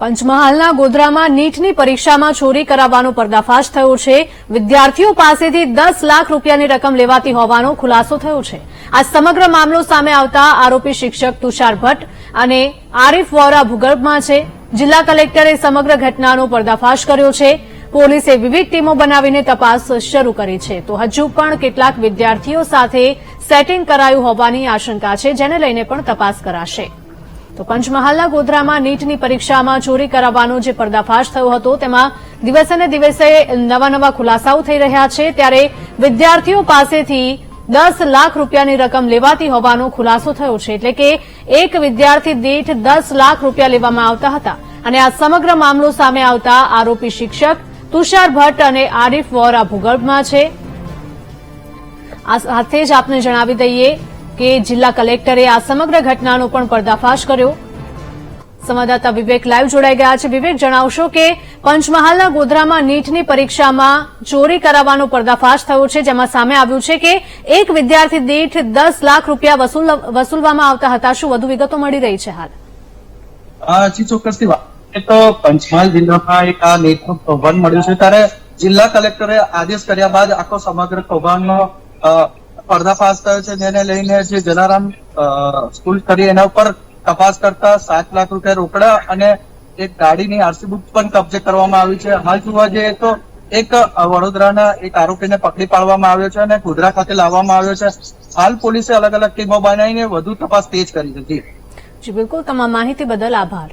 પંચમહાલના ગોધરામાં નીટની પરીક્ષામાં ચોરી કરાવવાનો પર્દાફાશ થયો છે. વિદ્યાર્થીઓ પાસેથી દસ લાખ રૂપિયાની રકમ લેવાતી હોવાનો ખુલાસો થયો છે. આ સમગ્ર મામલો સામે આવતા આરોપી શિક્ષક તુષાર ભટ્ટ અને આરીફ વોરા ભૂગર્ભમાં છે. જિલ્લા કલેક્ટરે સમગ્ર ઘટનાનો પર્દાફાશ કર્યો છે. પોલીસે વિવિધ ટીમો બનાવીને તપાસ શરૂ કરી છે. તો હજુ પણ કેટલાક વિદ્યાર્થીઓ સાથે સેટિંગ કરાયું હોવાની આશંકા છે, જેને લઈને પણ તપાસ કરાશે. તો પંચમહાલના ગોધરામાં નીટની પરીક્ષામાં ચોરી કરાવવાનો જે પર્દાફાશ થયો હતો, તેમાં દિવસે ને દિવસે નવા નવા ખુલાસાઓ થઈ રહ્યા છે. ત્યારે વિદ્યાર્થીઓ પાસેથી દસ લાખ રૂપિયાની રકમ લેવાતી હોવાનો ખુલાસો થયો છે. એટલે કે એક વિદ્યાર્થી દીઠ દસ લાખ રૂપિયા લેવામાં આવતા હતા. અને આ સમગ્ર મામલો સામે આવતા આરોપી શિક્ષક તુષાર ભટ્ટ અને આરીફ વોરા ભૂગર્ભમાં છે. આ સાથે જ આપને જણાવી દઈએ કે જિલ્લા કલેક્ટરે આ સમગ્ર ઘટનાનો પણ પર્દાફાશ કર્યો. સંવાદદાતા વિવેક લાઈવ જોડાઈ ગયા છે. વિવેક, જણાવશો કે પંચમહાલના ગોધરામાં નીટની પરીક્ષામાં ચોરી કરાવવાનો પર્દાફાશ થયો છે. જેમાં સામે આવ્યું છે કે એક વિદ્યાર્થી દીઠ દસ લાખ રૂપિયા વસૂલવામાં આવતા હતા શું વધુ વિગતો મળી રહી છે હાલ. તો પંચમહાલ જિલ્લામાં એક આ નેટનું કૌભાંડ મળ્યું છે. ત્યારે જિલ્લા કલેક્ટરે આદેશ કર્યા બાદ આખો સમગ્ર કૌભાંડનો પર્દાફાશ થયો છે, જેને લઈને જે જલારામ સ્કૂલ કરી એના ઉપર તપાસ કરતા સાત લાખ રૂપિયા રોકડા અને એક ગાડીની આરસી બુક પણ કબજે કરવામાં આવી છે. હાલ જોવા જઈએ તો એક વડોદરાના એક આરોપીને પકડી પાડવામાં આવ્યો છે અને ગોધરા ખાતે લાવવામાં આવ્યો છે. હાલ પોલીસે અલગ અલગ ટીમો બનાવીને વધુ તપાસ તેજ કરી હતી જી, બિલકુલ. તમામ માહિતી બદલ આભાર.